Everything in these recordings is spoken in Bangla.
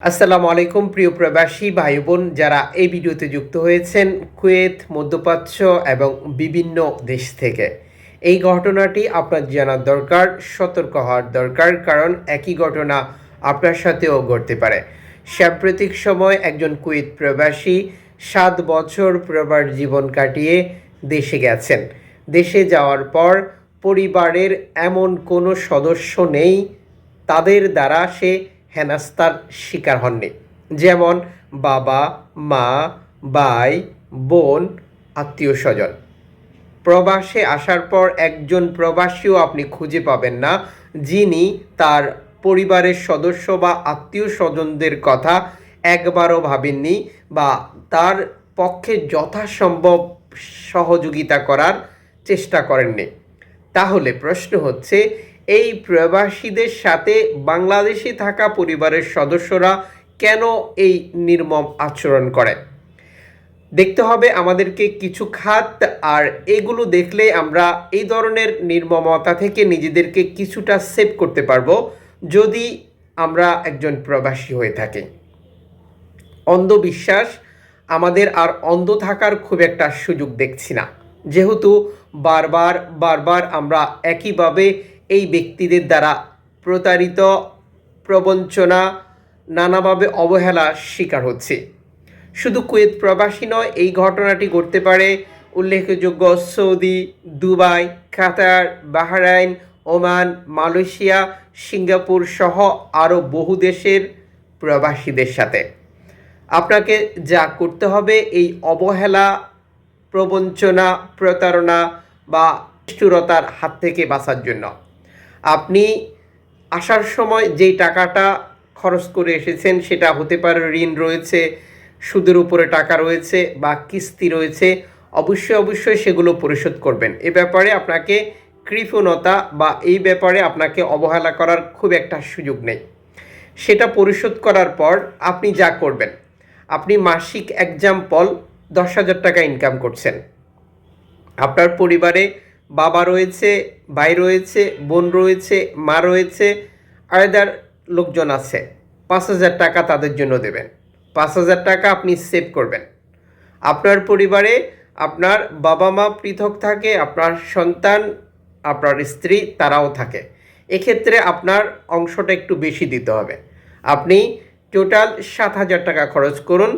আসসালামু আলাইকুম, প্রিয় প্রবাসী ভাই বোন যারা এই ভিডিওতে যুক্ত হয়েছেন কুয়েত, মধ্যপ্রাচ্য এবং বিভিন্ন দেশ থেকে। এই ঘটনাটি আপনার জানার দরকার, সতর্ক হওয়ার দরকার, কারণ একই ঘটনা আপনার সাথেও ঘটতে পারে। সাম্প্রতিক সময় একজন কুয়েত প্রবাসী সাত বছর প্রবার জীবন কাটিয়ে দেশে গেছেন। দেশে যাওয়ার পর পরিবারের এমন কোনো সদস্য নেই, তাদের দ্বারা সে হেনাস্তার শিকার হননি। যেমন বাবা, মা, ভাই, বোন, আত্মীয় স্বজন। প্রবাসে আসার পর একজন প্রবাসীও আপনি খুঁজে পাবেন না, যিনি তার পরিবারের সদস্য বা আত্মীয় স্বজনদের কথা একবারও ভাবেননি বা তার পক্ষে যথাসম্ভব সহযোগিতা করার চেষ্টা করেননি। তাহলে প্রশ্ন হচ্ছে এই প্রবাসীদের সাথে বাংলাদেশে থাকা পরিবারের সদস্যরা কেন এই নির্মম আচরণ করে? দেখতে হবে আমাদেরকে কিছু খাত, আর এগুলো দেখলে আমরা এই ধরনের নির্মমতা থেকে নিজেদেরকে কিছুটা সেভ করতে পারব যদি আমরা একজন প্রবাসী হয়ে থাকি। অন্ধবিশ্বাস, আমাদের আর অন্ধ থাকার খুব একটা সুযোগ দেখছি না। যেহেতু বারবার বারবার আমরা একইভাবে এই ব্যক্তিদের দ্বারা প্রতারিত, প্রবঞ্চনা, নানাভাবে অবহেলার শিকার হচ্ছে। শুধু কুয়েত প্রবাসী নয়, এই ঘটনাটি ঘটতে পারে উল্লেখযোগ্য Saudi, Dubai, Qatar, Bahrain, Oman, Malaysia, Singapore সহ আরও বহু দেশের প্রবাসীদের সাথে। আপনাকে যা করতে হবে, এই অবহেলা, প্রবঞ্চনা, প্রতারণা বা নিষ্ঠুরতার হাত থেকে বাঁচার জন্য। আপনি আসার সময় যেই টাকাটা খরচ করে এসেছেন সেটা হতে পারে ঋণ রয়েছে, সুদের উপরে টাকা রয়েছে বা কিস্তি রয়েছে, অবশ্যই অবশ্যই সেগুলো পরিশোধ করবেন। এ ব্যাপারে আপনাকে কৃপণতা বা এই ব্যাপারে আপনাকে অবহেলা করার খুব একটা সুযোগ নেই। সেটা পরিশোধ করার পর আপনি যা করবেন, আপনি মাসিক এক্সাম্পল দশ হাজার টাকা ইনকাম করছেন। আপনার পরিবারে বাবা রয়েছে, ভাই রয়েছে, বোন রয়েছে, মা রয়েছে, আয়দার লোকজন আছে। পাঁচ হাজার টাকা তাদের জন্য দেবেন। পাঁচ হাজার টাকা আপনি সেভ করবেন। আপনার পরিবারে আপনার বাবা মা পৃথক থাকে, আপনার সন্তান, আপনার স্ত্রী তারাও থাকে। এক্ষেত্রে আপনার অংশটা একটু বেশি দিতে হবে। আপনি টোটাল সাত হাজার টাকা খরচ করুন।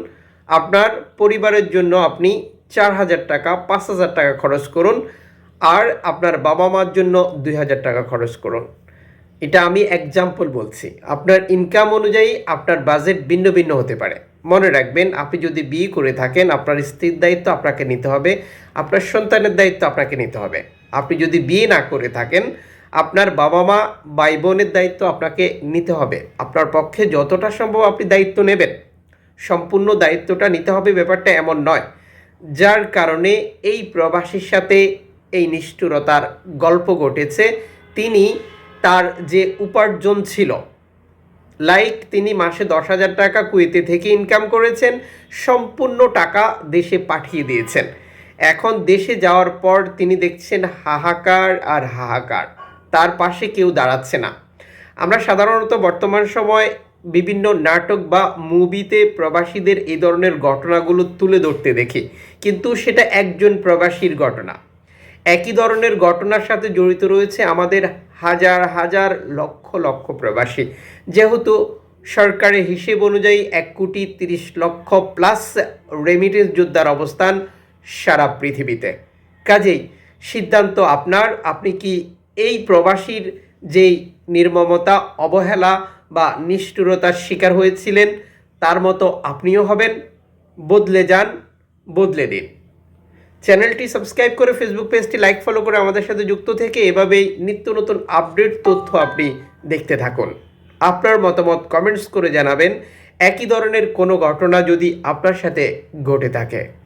আপনার পরিবারের জন্য আপনি চার হাজার টাকা, পাঁচ হাজার টাকা খরচ করুন। আর আপনার বাবা মার জন্য দুই হাজার টাকা খরচ করুন। এটা আমি এক্সাম্পল বলছি। আপনার ইনকাম অনুযায়ী আপনার বাজেট ভিন্ন ভিন্ন হতে পারে। মনে রাখবেন, আপনি যদি বিয়ে করে থাকেন, আপনার স্ত্রীর দায়িত্ব আপনাকে নিতে হবে, আপনার সন্তানের দায়িত্ব আপনাকে নিতে হবে। আপনি যদি বিয়ে না করে থাকেন, আপনার বাবা মা ভাই বোনের দায়িত্ব আপনাকে নিতে হবে। আপনার পক্ষে যতটা সম্ভব আপনি দায়িত্ব নেবেন। সম্পূর্ণ দায়িত্বটা নিতে হবে ব্যাপারটা এমন নয়। যার কারণে এই প্রবাসীর সাথে এই নিষ্ঠুরতার গল্প ঘটেছে। তিনি তার যে উপার্জন ছিল, লাইক তিনি মাসে দশ হাজার টাকা কুয়েতে থেকে ইনকাম করেছেন, সম্পূর্ণ টাকা দেশে পাঠিয়ে দিয়েছেন। এখন দেশে যাওয়ার পর তিনি দেখছেন হাহাকার আর হাহাকার, তার পাশে কেউ দাঁড়াচ্ছে না। আমরা সাধারণত বর্তমান সময় বিভিন্ন নাটক বা মুভিতে প্রবাসীদের এই ধরনের ঘটনাগুলো তুলে ধরতে দেখি, কিন্তু সেটা একজন প্রবাসীর ঘটনা। একই ধরনের ঘটনার সাথে জড়িত রয়েছে আমাদের হাজার হাজার লক্ষ লক্ষ প্রবাসী। যেহেতু সরকারের হিসেব অনুযায়ী এক কোটি তিরিশ লক্ষ প্লাস রেমিটেন্স যোদ্ধার অবস্থান সারা পৃথিবীতে। কাজেই সিদ্ধান্ত আপনার, আপনি কি এই প্রবাসীর যেই নির্মমতা, অবহেলা বা নিষ্ঠুরতার শিকার হয়েছিলেন, তার মতো আপনিও হবেন? বদলে যান, বদলে দিন। চ্যানেলটি সাবস্ক্রাইব করে ফেসবুক পেজটি লাইক ফলো করে আমাদের সাথে যুক্ত থেকে এভাবেই নিত্য নতুন আপডেট তথ্য আপনি দেখতে থাকুন। আপনার মতামত কমেন্টস করে জানাবেন। একই ধরনের কোনো ঘটনা যদি আপনার সাথে ঘটে থাকে।